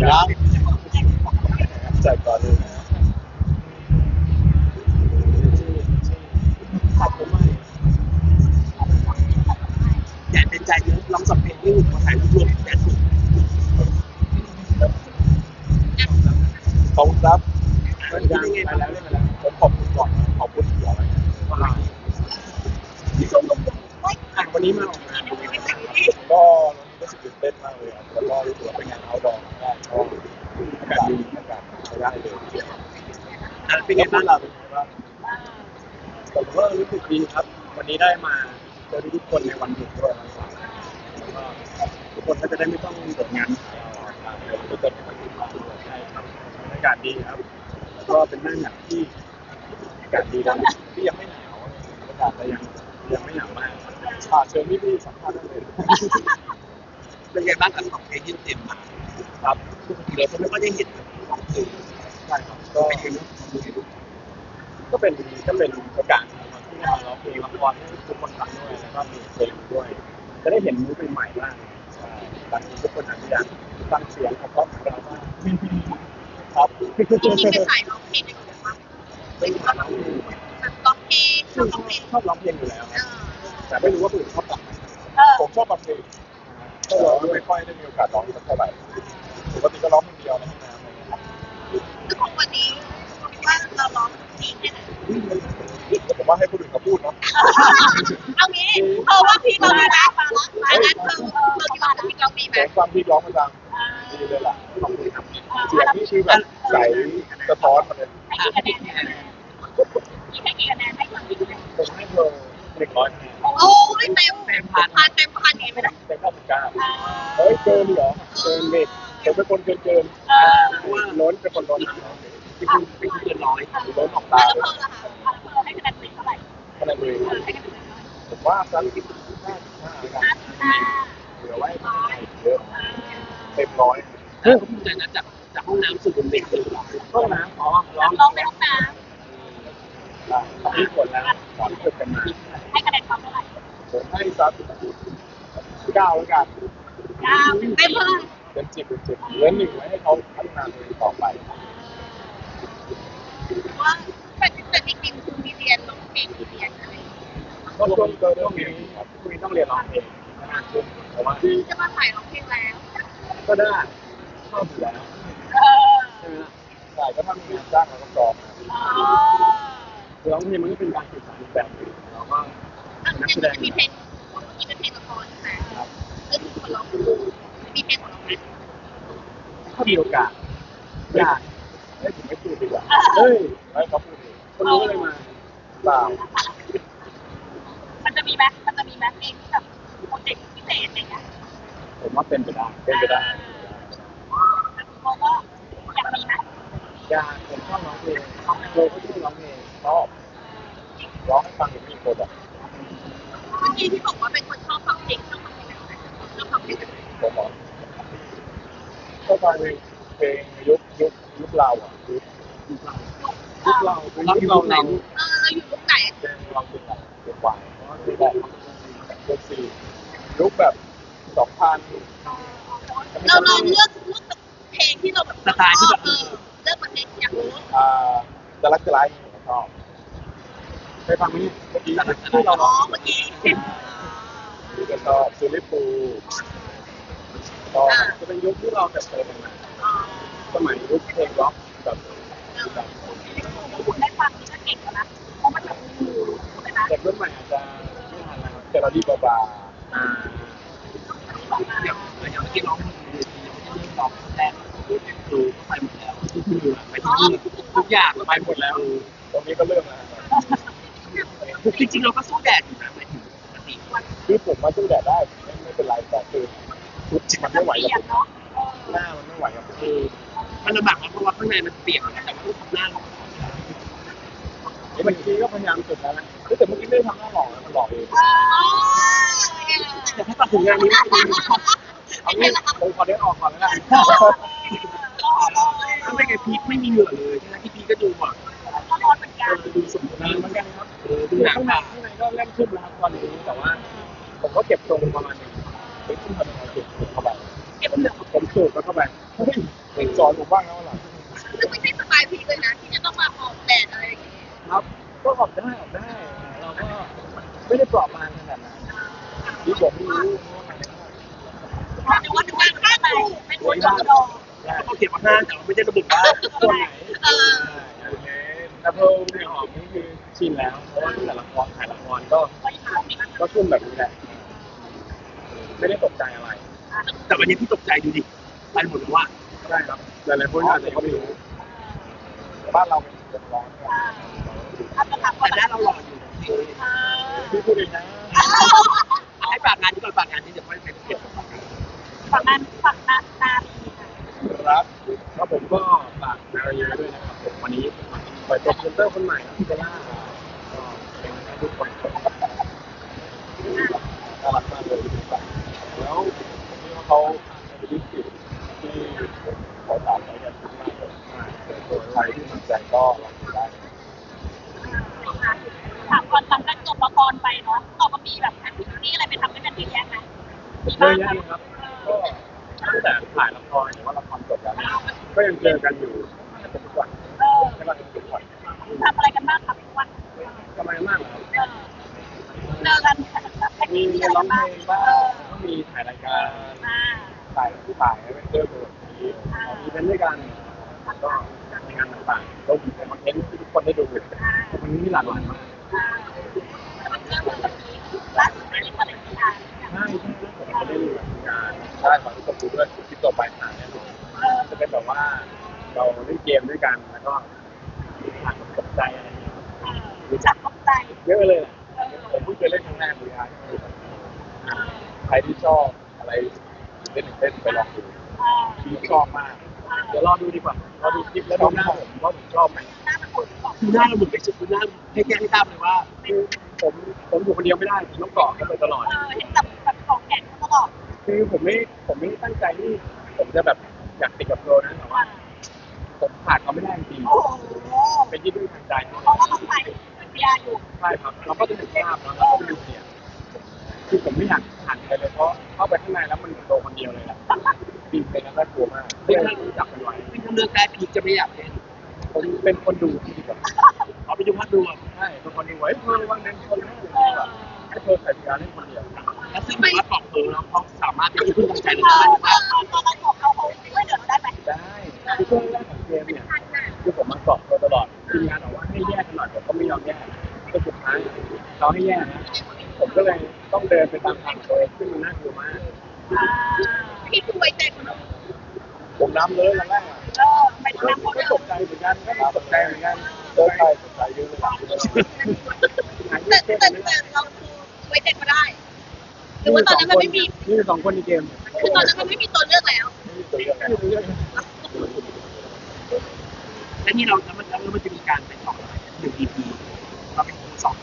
ครับแจกก่อนเลยขอบคุณมากอยากเป็นใจเยอะลองสัมเพลงที่มาถ่ายรูปรวมแต่สุดขอบคุณครับมันเป็นยังไงบ้าแล้วผมขอบคุณก่อนขอบคุณก่อนนะที่ชมลงอะวันนี้มา อะเป็นไงบ้างเราเป็นไงบ้างผมก็รู้สึกดีครับ วันนี้ได้มาเจอทุกคนในวันหยุดด้วยนะครับแล้วก็ทุกคนก็จะได้ไม่ต้องตกงานเราทุกคนในวันหยุดบ้างด้วยใช่ครับบรรยากาศดีครับ แล้วก็เป็นหน้าหนาวที่อากาศดีนะที่ยังไม่หนาวอากาศแต่ยังยังไม่หนาวมากอ่าเชิญพี่พี่ๆสัมภาษณ์ได้เลยเป็นไงบ้างกับของเพลงที่เต็มมาครับปกติเราก็ไม่ค่อยได้เห็นของสื่อใช่ครับก็เป็นยังไง ก็เป็นก็เป็นโอกาสที่ได้มาร้องเพลงละครให้ทุกคนฟังด้วยแล้วก็มีเพลงด้วย จะได้เห็นมุกใหม่ๆบ้างบางทีทุกคนอาจจะอยากฟังเสียงของเราบ้างครับจริงๆเป็นสายร้องเพลงอยู่แล้วว่าเป็นฐานะที่แบบร้องเพลงชอบร้องเพลงชอบร้องเพลงอยู่แล้วแต่ไม่รู้ว่าคนอื่นชอบฟังไหมผมชอบฟังเพลงก็ร้องไม่ค่อยได้มีโอกาสร้องสักเท่าไหร่ปกติก็ร้องคนเดียวในห้องน้ำอะไรเงี้ยคือของวันนี้ ว่าเราร้องดีแค่ไหนผมว่าให้คนอื่นเขาพูดเนาะเอางี้เออว่าพี่เราดีนะอันนั้นคือคือที่ว่าพี่ร้องดีไหมเสียงฟังพี่ร้องมาดังดีเลยล่ะขอบคุณครับเสียงนี่คือแบบใสสะท้อนมาเลยให้กี่คะแนนมีให้กี่คะแนนให้คนดีไหมผมให้เธอหนึ่งร้อยคะแนนโอ้ยเต็มเต็มพันเต็มพันนี้ไม่ได้เป็นข้าสิบเก้าเฮ้ยเกินเหรอเกินเด็กผมเป็นคนเกินเกินเออล้นเป็นคนล้น เป็นคนเป็นคนเกินร้อยล้นออกตาแล้วเลยเพิ่มล่ะคะเพิ่มให้คะแนนเท่าไหร่คะแนนเลยเออให้คะแนนเท่าไหร่ผมว่าสักห้าสิบห้าแล้วกันอ่าเหลือไว้เยอะเต็มร้อยแล้วก็ภูมิใจนะจากจากห้องน้ำสู่บนเวทีห้องน้ำอ๋อร้องร้องในห้องน้ที่คนแล้วสอนฝึกกันมาให้คะแนนควาเท่าไหร่ผมให้สักเก้าแล้วกันเก้าเต็มเท่าไหร่เป็นสิบเป็นสิบเหลือหนึ่งไว้ให้เขาพัฒนาตัวเองต่อไป ว่าแต่แต่จริงคือมีเรียนร้องเพลงมีเรียนอะไรช่วงเกิดช่วงนี้ครับช่วงนี้ต้องเรียนร้องเพลงมากขึ้นเพราะว่าคือจะมาถ่ายร้องเพลงแล้วก็ได้ชอบอยู่แล้วเออใช่ไหมล่ะใช่ก็ถ้ามีงานจ้างเราก็พร้อมอ๋อคือร้องเพลงมันก็เป็นการสื่อสารอีกแบบหนึ่งแล้วก็อันนี้จะมีเพลงมีเป็นเพลงละครใช่ไหมก็คือคนร้องมีเพลงของเราไหมถ้ามีโอกาสอยาก เฮ้ยให้เขาพูดเองคนรู้อะไรมาเปล่ามันจะมีไหมมันจะมีไหมเพลงที่แบบโปรเจกต์พิเศษอะไรเงี้ยผมว่าเป็นไปได้เป็นไปได้เพราะว่าอยากมีนะอยากผมชอบร้องเพลงชอบโลก็ชอบร้องเพลงชอบร้องให้ฟังอย่างนี้โปรดักเมื่อกี้ที่บอกว่าเป็นคนชอบฟังเพลงชอบฟังเพลงแบบไหนชอบฟังเพลงแบบไหนผมบอกก็ฟังเพลงยุคยุคยุคเราอะยุค ยุคเรายุคเราคือยุคเราเราเออเราอยู่ยุคไหนเพลงเราเป็นแบบเป็นวายเพราะว่าคือแบบยุคสี่ยุคแบบสองพันเราเราเลือกเลือกเพลงที่เราแบบเออเลือกเพลงอย่ากรู้อ่าจะรักจะร้ายผมชอบไปฟังไหมเมื่อกี้ที่เราร้องเมื่อกี้ก็ชอบซูริปูก็จะเป็นยุคที่เราเติบโตกันมาสมัยยุคเพลงร็อกแบบ ได้ฟังนี่ก็เก่งแล้วนะเพราะมันแบบดูเลยนะเด็กรุ่นใหม่อาจจะไม่ทันนะครับแต่เราดีบาบาอ่าอย่างอย่างเมื่อกี้ร้องเพลงเวทียังไม่ได้ร้องแรกดูไปหมดแล้วไปที่ทุกอย่างไปหมดแล้ว ตรงนี้ก็เริ่มแล้วจริงๆเราก็สู้แดดอยู่นะหมายถึงปกติคือผมมาสู้แดดได้ไม่ไม่เป็นไรแต่คือชุดมันไม่ไหวกับผมเนาะหน้ามัน ไม่ไหวกับผมคือมันลำบากนะเพราะว่าข้างในมันเปียกแต่ว่าทำหน้าเราเมื่อกี้ก็พยายามสุดแล้วนะแต่เมื่อกี้ไม่ได้ทำหน้าหล่อนะมันหล่อเองแต่ถ้าตัดถึงงานนี้ไม่ดีเอางี้ผมขอเดินออกก่อนแล้วกันถ้าไม่ไงพีคไม่มีเหงื่อเลยทั้งที่พีคก็ดูอะดูสมบูรนานณ์เหมือนกันครับดูหนังข้างในข้างในก็เล่นขึ้นแล้วตอนนี้แต่ว่า ผมก็เก็บทรงประมาณนึงเฮ้ยขึ้นมาป็นไงเก็บเข้าไปเก็บเหลือผม สูบแล้วเข้าไปเฮ้ยสอนผมบ้างนะวันหลังซึ่งไม่ใช่สไตล์พีเลยนะที่จะต้องมาออกแบบอะไรอย่างเงี้ยครับ ก็ออกได้ออกได้ เราก็ไม่ได้เปราะบางขนาดนั้นที่ผมไม่รู้ว่ามันแต่ว่าดูงานข้างในเป็นคนจอดอเขาเขียนว่าห้าแต่เราไม่ได้ระบุว่าตัวไหนเออแต่เพลิงในหอมนี่คือชินแล้วเพราะว่าตั้งแต่ละครถ่ายละครก็ก็ขึ้นแบบนี้แหละไม่ได้ตกใจอะไร แต่วันนี้พี่ตกใจดูดิ ไปหมดเลยว่าได้ครับหลายๆคนอาจจะยังไม่รู้บ้านเราเป็นเดือดร้อนถ้าจะทำก็แต่หได้น้าเราหล่ออยู่พี่พูดเองนะให้ฝากงานที่ก่อนฝากงานที่เดี๋ยวค่อยไปเก็บฝั่งนั้นฝั่งนั้นนาลีค่ะครับแล้วผมก็ฝากนารีไว้ด้วยนะครับผมวันนี้เปิดตัวพรีเซนเตอร์คนใหม่ครับพี่เบลล่าก็เป็นให้ทุกคนน่ารักมากเลยแล้วผมคิดว่าเขาเป็นวิกฤตที่เขาตามไปกันมากเลยส่วนใครที่สนใจก็ลองดูได้ ถามก่อนหลังจากจบละครไปเนาะเราก็มีแบบแอคทิวิตี้อะไรไปทำด้วยกันเยอะแยะไหมมี เย บ้า อะ งไหม แยะเลยครับ ก็ตั้งแต่ถ่ายละครหรือว่าละครจบแล้วเนี่ยก็ยัง เจอกันอยู่น่าจะทุกวันเออใช่ป่ะทุกวันทำอะไรกันบ้างครับทุกวันทำไมมากเหรอครับเออเจอกันแอคมีทิวิตี้อะไรร้อกังนเพบ้างลงบ้างเออก็มีถ่ายรายการอ่าถ่ายที่ถ่ายเวนเจอร์แบบนี้มีเป็นด้วยกันก็ในงานต่างๆก็มีคอนเทนต์ที่ทุกคนได้ดูมันมีหลากหลายมากอ่ามันเจอกันแบบนี้ล่าสุดไม่ได้มาเลยที่อ่านใช่ใช่ผมก็ได้ดูงานได้ขอทุกคนดูด้วยคลิปต่อไปถ่ายแน่นอน เออ จะเป็นแบบว่า เราเล่นเกมด้วยกันแล้วก็ผ่านตกใจอะไรอย่างเงี้ยเออรู้จักเข้าใจเยอะเลยผมเพิ่งเคยเล่นครั้งแรกเลยครับเออใครที่ชอบอะไรเล่นเล่นไปลองดูเออพี่ชอบมากเดี๋ยวรอดูดีกว่ารอดูคลิปแล้วดูหน้าผมว่าผมชอบไหมน่าจะปวดบอกคือหน้าเราเหมือนไปสุดคือหน้าให้แจ้งให้ทราบเลยว่าคือผมผมอยู่คนเดียวไม่ได้ผมต้องเกาะกันไปตลอดเออเห็นแบบแบบของแข็งตลอดคือผมไม่ผมไม่ได้ตั้งใจที่ผมจะแบบอยากติดกับโปรนะแต่ว่า ผมขาดเขาไม่ได้จริงโอ้โหๆเป็นที่พึ่งทางใจเพราะว่าเราใส่เป็นยาอยู่ใช่ครับเราก็จะถึงภาพแล้วเราก็ไปดูเนี่ยคือผมไม่อยากหันไปเลยเพราะเข้าไปข้างในแล้วมันโตคนเดียวเลยแหละปีนไปแล้วน่ากลัวมากไม่ได้รู้จักกันไว้ไม่ต้องเลือกได้พีจะไม่อยากเล่นผมเป็นคนดูที่แบบเอาไปดูภาพรวมใช่เป็นคนดูไว้เพื่อว่างเน้นคนแรกเลยเออแบบให้เธอใส่ยาเล่นคนเดียวแล้วซึ่งแบบว่าตอบเธอแล้วเขาสามารถเป็นที่พึ่งทางใจเอเราได้อหรือเอว่าอตอนเราจบเราเขาช่วยเหลือเราได้ไหมได้ เขาให้แยกนะผมก็เลยต้องเดินไปตามทางตัวเองซึ่งมันน่ากลัวมากอ่าพี่คือไว้ใจคนอื่นผมน้ำเลยตอนแรกอะเออไม่ก็ต้องคนก็อื่นตกใจเหมือนกันก็ตกใจเหมือนกันตกใจตกใจเยอะเลยหลังแต่แต่แต่เราคือไว้ใจเขาได้ หรือว่าตอนนั้นมันไม่มี นี่สองคนในเกมคือตอนนั้นมันไม่มีตัวเลือกแล้วไม่มีตัวเลือกไม่มีตัวเลือกและนี่เราแล้วมันแล้วมันจะมีการไปต่อหนึ่ง EP เราเป็นสอง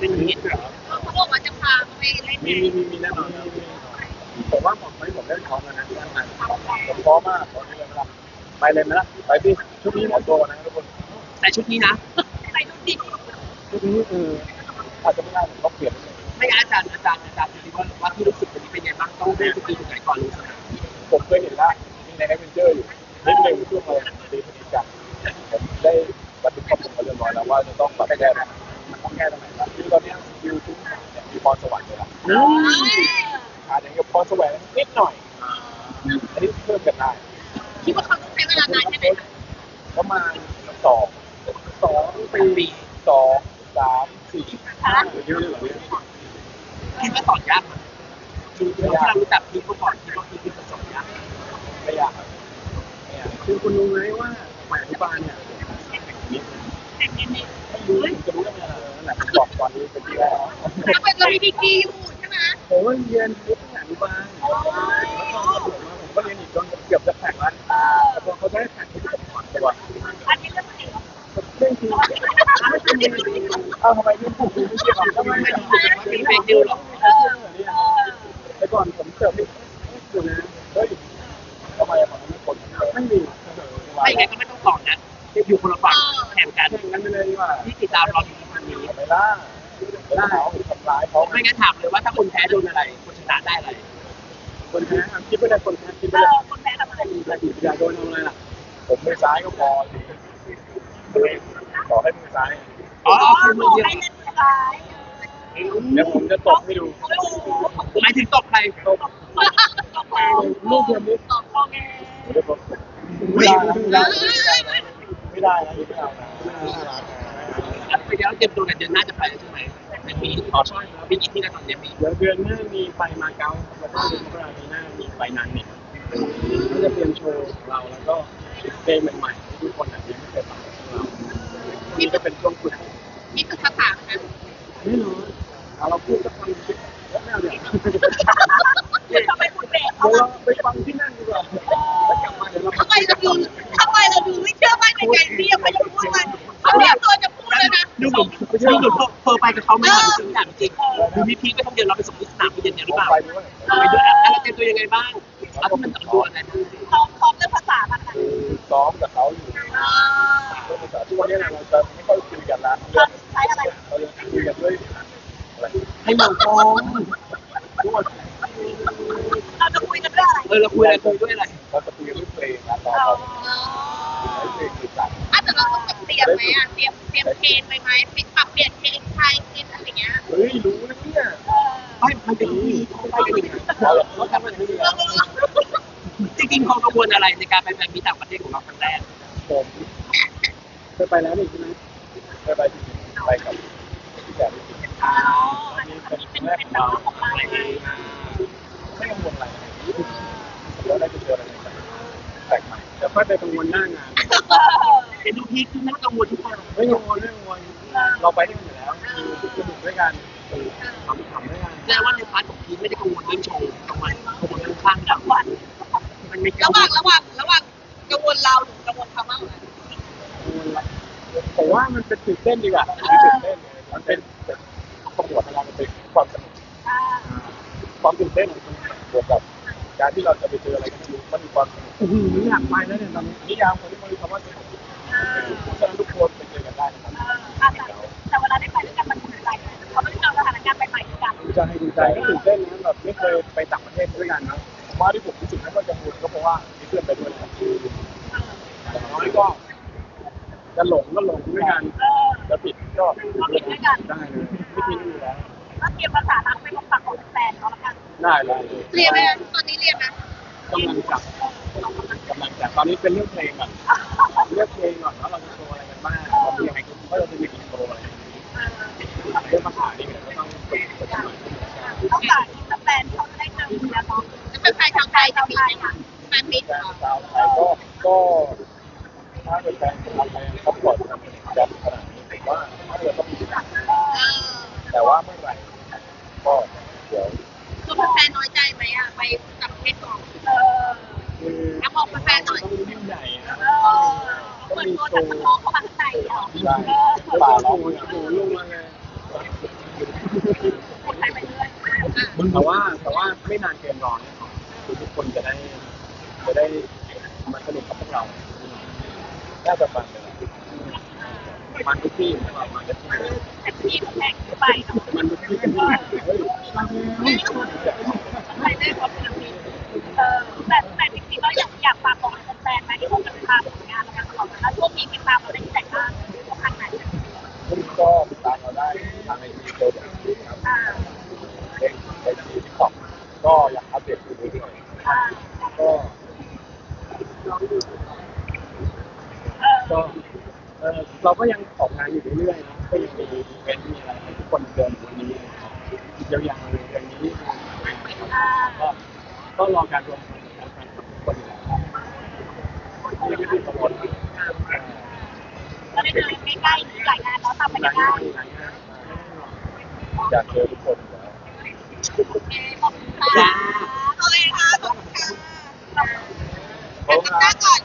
เป็นอย่างนี้ด้วยเหรอเขาบอกว่าจะพาไปเล่นมีมีมีมีแน่นอนผมว่าผมไม่ผมเล่นพร้อมแล้วนะด้านในผมพร้อมมากพร้อมเลยครับไปเลยไหมล่ะไปพี่ชุดนี้หมดตัวนะทุกคนแต่ชุดนี้นะไปดูดิชุดนี้คืออาจจะไม่ได้ผมก็เปลี่ยนไม่อาจารย์อาจารย์อาจารย์จะรู้ว่าว่าที่รู้สึกวันนี้เป็นไงบ้างต้องได้สกิลตรงไหนก่อนรู้สึกผมเคยเห็นล้วมีในแอดเวนเจอร์อยู่นิดนึงช่วงอะไรตีพอดีกันผมได้บันทึกข้อมูลมาเรียบร้อยแล้วว่าจะต้องแบบแก้ต้องแก้ตรงไหนแล้วคือ ตอนนี้วิวทุกอย่างมีพรสวรรค์เลยล่ะอาจจะกับพรสวรรค์นิดหน่อยอันนี้เพิ่มกันได้คิดว่าเขาต้องใช้เวลานานแค่ไหนคะประมาณสองสองปีสองสามสี่ห้าเยอะเลยเหรอเนี่ยคิดว่าสอนยากไหมคือเรารู้จักพีเขาก่อนคิดว่าพีคือสอนยากไม่ยากครับไม่ยากคือคุณรู้ไหมว่าสมัยอนุบาลเนี่ยนิดแต่งเน้นไม่รู้จะรู้ได้ไง นั่นบอกตอนนี้เป็นที่แรกๆแล้วเป็นเรามีดีกรีอยู่ใช่ไหมผมว่าเรียนรู้ตั้งแต่อนุบาลแล้วตอนผมมาผมก็เรียนอีกจนเกือบจะแข่งแล้วแต่พอเขาได้แข่งที่จะผ่อนตัวอันนี้เรื่องจริงเรื่องจริงเอาทำไมยุ่งผมไม่งเกี่ยวกับทำไมไม่ผูกมีเฟกนิวหรอเออเออแต่ก่อนผมเสิร์ฟไม่อยู่นะเฮ้ยทำไมผมไม่คนไม่มีไม่ไงก็ไม่ต้องสอนนะอยู่คนละ วันนี้ไม่ล่าล่าเขาทำร้ายเขาไม่งั้นถามเลยว่าถ้าคนแพ้โดนอะไรคนชนะได้อะไร คนแพ้คิดไปเลยคนแพ้คิดไปเอเลยอคนแพ้ทำอะไรแต่จิตวิทยาโดนเอาอะไรล่ะ ผมมือซ้ายก็พอขอให้มือซ้ายอ๋อคือมือเดียวให้เล่นซ้ายเดี๋ยวผมจะตบให้ดูโอ้โหหมายถึงตบใครตบลูกเทียมนิดตอบโอเคผมจะบอกไม่ได้ไม่ได้ไม่ได้นะไม่เอานะ ไปแล้วเตรียมตัวกันเดือนหน้าจะไปใช่ไหมในปีอ๋อช่ปีนี้ที่เราทำเดือนปี เดี๋ยวเดือนหน้ามีไปมาเก๊าแล้วก็เดือนมกราปีหน้ามีไปนานเนี่ พี่พีก็ต้องเดินเราไปส่งที่สนามบินอย่างเดียวหรือเปล่าไปด้วยไปด้วยอะไรเตรียมตัวยังไงบ้างเอาที่มันต้องดูอะไรพร้อมพร้อมเรื่องภาษามันค่ะซ้อมกับเขาอยู่อ่าแต่ทุกวันนี้เราจะไม่ค่อยคุยกันละเราใช้อะไรเราจะคุยกันด้วยอะไรให้มองกล้องทุกวันเราจะคุยกันเรื่องอะไรเออเราคุยอะไรคุยด้วยอะไรเราจะคุยกันด้วยเพลงนะตอนอ๋อเราเพลงคือสั่งอาจจะเราต้องเตรียมไหมอะเตรียมเตรียมเพลงไปไหมปิดปรับเปลี่ยนเพลงไท จริงๆความกังวลอะไรในการไปแฟนมีต่างประเทศของเราครั้งแรกผมเคยไปแล้วนี่ใช่ไหมไปไปที่ไปกับพี่แจ๊คที่อ๋ออันนี้เป็นเป็นเป็นน้องของเราอะไรเลยไม่กังวลอะไรแล้วได้ไปเจออะไรแปลกใหม่เดี๋ยวค่อยไปกังวลหน้างานเห็นดูพีคือไม่กังวลทุกอย่างไม่กังวลไม่กังวลเราไปที่อยู่แล้วคือสนุกด้วยกันทำทำด้วยกันแสดงว่าในพาร์ทของพี ไม่ได้กังวลเรื่องโชว์กังวลกังวลเรื่องข้างดังวันมันไม่กัระงหวว่างลระหว่างระหว่างกังวลเราหรือกังวลเขามากกว่ากันผมว่ามันเป็นตื่นเต้นดีกว่าไม่ตื่นเต้นเลยมันเป็นประกวดอะไรมันเป็นความสนุกอ่าความตื่นเต้นบวกกับการที่เราจะไปเจออะไรกันรู้มันมีความสนุกโอ้โหอยากไปแล้วเนี่ยตอนนี้นิยามคนที่มันมีคำว่าสนุกเพราะฉะนั้นทุกคนไปเจอกันได้นะครับ ใหม่ๆด้วยกันดีใจดีใจก็ตื่นเต้นนะแบบไม่เคยไปต่างประเทศด้วยกันนะมาที่ผมรู้สึกไม่ค่อยกังวลก็เพราะว่ามีเพื่อนไปด้วยนะครับอย่างน้อยก็จะหลงก็หลงด้วยกันเออจะผิดก็ก็ผิดด้วยกันได้เลยไม่ทิ้งอยู่แล้วก็เตรียมภาษารักไปของฝั่งของแฟนเขาแล้วกันได้เลยเรียนไหมตอนนี้เรียนไหมกำลังจับกำลังจับตอนนี้เป็นเรื่องเพลงก่อนเลือกเพลงก่อนว่าเราจะโชว์อะไรกันบ้างเราเป็นยังไงว่าเราจะมีกี่โชว์อะไรเรื่องภาษานี่ก็ต้องฝึกฝึกหน่อย ต้อง การที่แฟนเขาจะได้เจอเพื่อนเนาะจะเป็นใครทางไทยจะมีไหมคะแฟนมิตรแฟนชาวไทยก็ก็ถ้าเป็นแฟนชาวไทยเขาปล่อยทำเป็นแบบขนาดนี้ผมว่าถ้าเกิดต้องมีแต่ว่าเมื่อไหร่ก็เดี๋ยวคือแฟนน้อยใจไหมอะไปต่างประเทศก่อนเออแล้วบอกแฟนหน่อยต้องยิ่งใหญ่นะเออเหมือนโดนจากข้างนอกเข้ามาข้างในอะป่าโอ้ร้องโหลงมาเลย คนไทยไปเรื่อย แต่ว่าแต่ว่าไม่นานเกินรอแน่นอนคือทุกคนจะได้จะได้มาสนุกกับพวกเรา น่าจะฟังเลย มันทุกที่นะครับมันทุกที่ แต่ที่แพงไปเนาะ มันทุกที่เฮ้ย ไปได้พร้อมกันนี้เออแต่แต่จริงๆก็อยากอยากฝากบอกแฟนๆนะที่เขาจะติดตามผลงานเราตลอดนะช่วงนี้ติดตามเราได้ที่ไหนบ้างทางไหน พวกนี้ก็ติดตามเราได้ทางไอจีโจแบบนี้ครับ อ่า เล่นไอจีทิกตอกก็อยากอัปเดตดูด้วยหน่อย อ่า ก็ เออ ก็เออเราก็ยังออกงานอยู่เรื่อยๆนะก็ยังมีอีเวนต์มีอะไรให้ทุกคนเดินวันนี้ ยาวๆเลยอย่างนี้ก็ก็รอการรวมตัวของแฟนคลับทุกคนอยู่แล้วยังไม่มีกังวลก็ได้เดินใกล้ๆหลายงานแล้วทำไปหลายได้งานหลายงานอยากเจอทุกคนอยู่แล้ว โอเคขอบคุณค่ะโอเคค่ะขอบคุณค่ะแต่จำหน้าก่อเธอมาทำงานจำหน้าก่อน